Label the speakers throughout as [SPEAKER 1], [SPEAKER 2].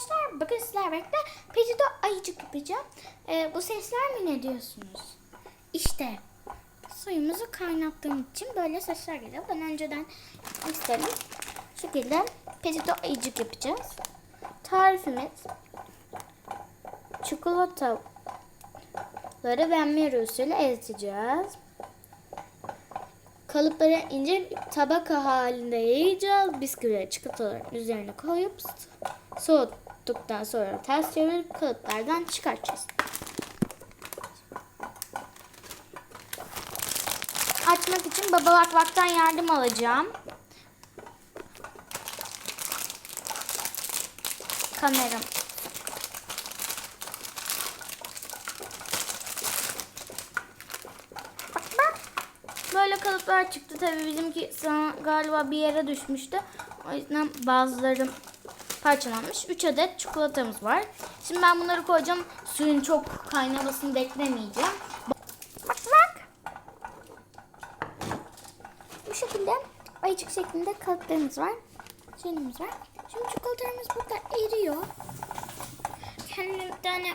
[SPEAKER 1] arkadaşlar. Bugün sizlerle birlikte ayıcık yapacağım. Ee, bu sesler mi ne diyorsunuz? İşte suyumuzu kaynattığım için böyle sesler geliyor. Ben önceden istedim. Şu şekilde peçete ayıcık yapacağız. Tarifimiz çikolataları benmari usulü eriteceğiz. Kalıplara ince tabaka halinde yayacağız. Bisküvileri çikolataların üzerine koyup soğuttuktan sonra ters çevirip kalıplardan çıkartacağız. Açmak için baba bakmaktan yardım alacağım. Kameram. Böyle kalıplar çıktı. Tabii bizimki sana galiba bir yere düşmüştü. O yüzden bazıları parçalanmış. 3 adet çikolatamız var. Şimdi ben bunları koyacağım. Suyun çok kaynamasını beklemeyeceğim. Bak bak. Bu şekilde ayıcık şeklinde kalıplarımız var. Şeyimiz var. Şimdi çikolatalarımız burada eriyor. Kendime bir tane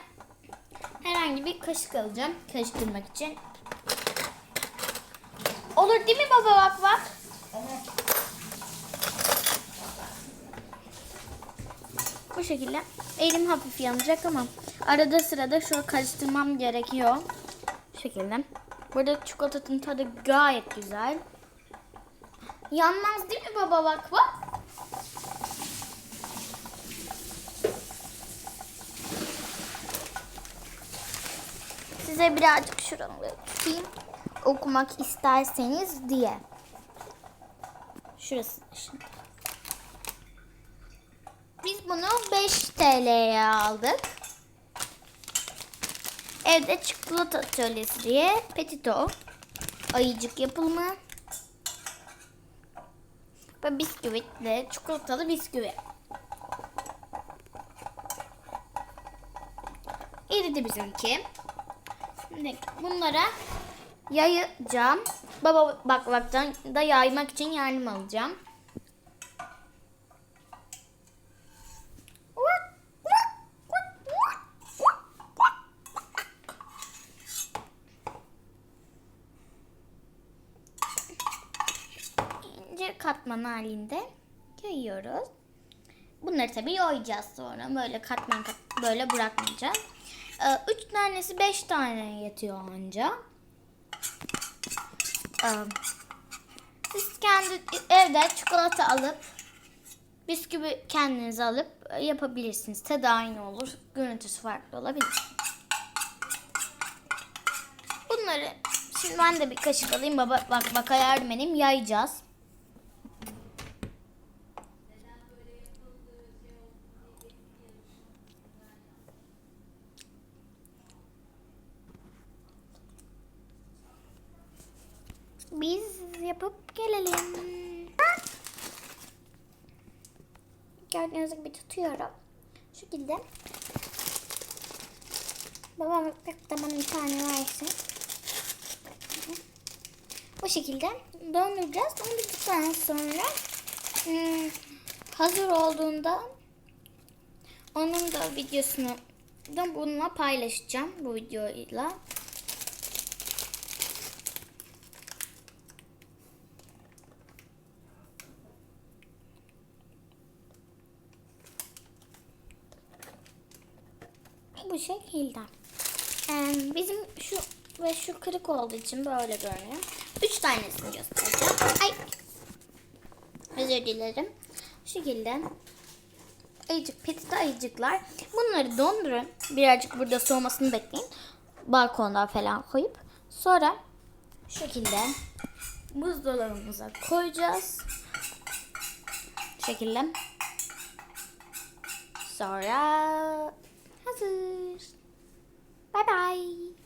[SPEAKER 1] herhangi bir kaşık alacağım. Karıştırmak için. Olur değil mi baba bak bak. Bu şekilde elim hafif yanacak ama arada sırada şöyle karıştırmam gerekiyor. Bu şekilde. Burada çikolatanın tadı gayet güzel. Yanmaz değil mi baba bak bak. Size birazcık şuraları tutayım. Okumak isterseniz diye. Şurası dışında. Biz bunu 5 TL'ye aldık. Evde çikolata atölyesi diye petito ayıcık yapılımı ve bisküvitle çikolatalı bisküvi. Eridi bizimki. Şimdi bunlara yayacağım. Baba bakmaktan da yaymak için yardım alacağım. ince katman halinde yayıyoruz. Bunları tabii yoyacağız sonra. Böyle katman kat böyle bırakmayacağız. Ee, üç tanesi beş tane yetiyor anca. Ee, siz kendi evde çikolata alıp bisküvi kendiniz alıp yapabilirsiniz. Tadı aynı olur. Görüntüsü farklı olabilir. Bunları şimdi ben de bir kaşık alayım. Baba bak baka yardım edeyim. Yayacağız. Biz yapıp gelelim. Gördüğünüz gibi tutuyorum. Şu şekilde. Babam de bana bir tane versin. Bu şekilde donduracağız. Dondurduktan sonra hmm, hazır olduğunda onun da videosunu da bununla paylaşacağım bu videoyla. Bu şekilde. Ee, bizim şu ve şu kırık olduğu için böyle görünüyor. Üç tanesini göstereceğim. Ay. Özür dilerim. Şu şekilde. Ayıcık, petite ayıcıklar. Bunları dondurun. Birazcık burada soğumasını bekleyin. Balkonda falan koyup. Sonra şu şekilde buzdolabımıza koyacağız. Şu şekilde. Sonra 拜拜。